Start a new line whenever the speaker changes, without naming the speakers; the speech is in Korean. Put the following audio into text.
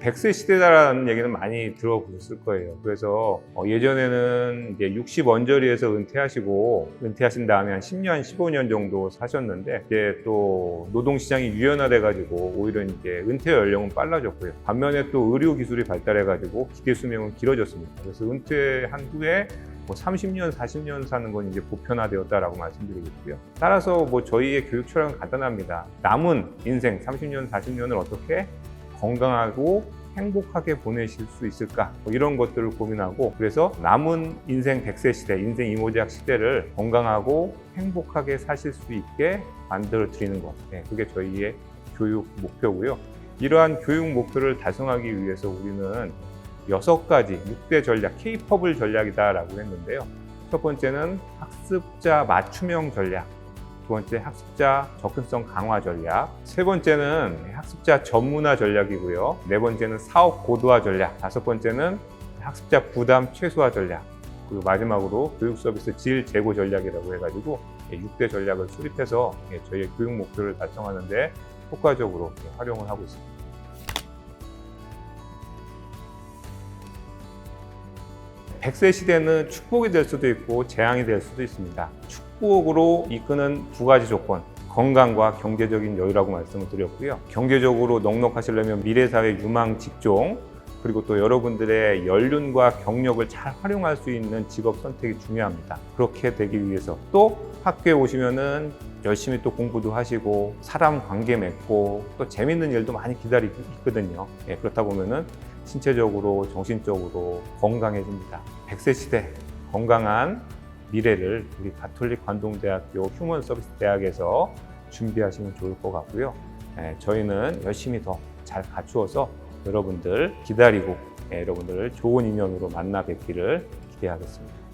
100세 시대다라는 얘기는 많이 들어보셨을 거예요. 그래서 어, 예전에는 이제 60 언저리에서 은퇴하시고 은퇴하신 다음에 한 10년, 15년 정도 사셨는데 이제 또 노동시장이 유연화돼가지고 오히려 이제 은퇴 연령은 빨라졌고요. 반면에 또 의료 기술이 발달해가지고 기대 수명은 길어졌습니다. 그래서 은퇴한 후에 뭐 30년, 40년 사는 건 이제 보편화되었다라고 말씀드리겠고요. 따라서 뭐 저희의 교육 철학은 간단합니다. 남은 인생 30년, 40년을 어떻게 건강하고 행복하게 보내실 수 있을까? 뭐 이런 것들을 고민하고 그래서 남은 인생 100세 시대, 인생 이모작 시대를 건강하고 행복하게 사실 수 있게 만들어 드리는 것. 네, 그게 저희의 교육 목표고요. 이러한 교육 목표를 달성하기 위해서 우리는 여섯 가지 6대 전략, K-펍을 전략이다라고 했는데요. 첫 번째는 학습자 맞춤형 전략. 두 번째 학습자 접근성 강화 전략. 세 번째는 학습자 전문화 전략이고요. 네 번째는 사업 고도화 전략. 다섯 번째는 학습자 부담 최소화 전략. 그리고 마지막으로 교육 서비스 질 제고 전략이라고 해가지고 6대 전략을 수립해서 저희의 교육 목표를 달성하는데 효과적으로 활용을 하고 있습니다. 100세 시대는 축복이 될 수도 있고 재앙이 될 수도 있습니다. 축 복으로 이끄는 두 가지 조건. 건강과 경제적인 여유라고 말씀을 드렸고요. 경제적으로 넉넉하시려면 미래사회 유망 직종, 그리고 또 여러분들의 연륜과 경력을 잘 활용할 수 있는 직업 선택이 중요합니다. 그렇게 되기 위해서 또 학교에 오시면은 열심히 또 공부도 하시고 사람 관계 맺고 또 재밌는 일도 많이 기다리고 있거든요. 예, 그렇다 보면은 신체적으로 정신적으로 건강해집니다. 100세 시대 건강한 미래를 우리 가톨릭 관동대학교 휴먼 서비스 대학에서 준비하시면 좋을 것 같고요. 예, 저희는 열심히 더 잘 갖추어서 여러분들 기다리고 예, 여러분들을 좋은 인연으로 만나 뵙기를 기대하겠습니다.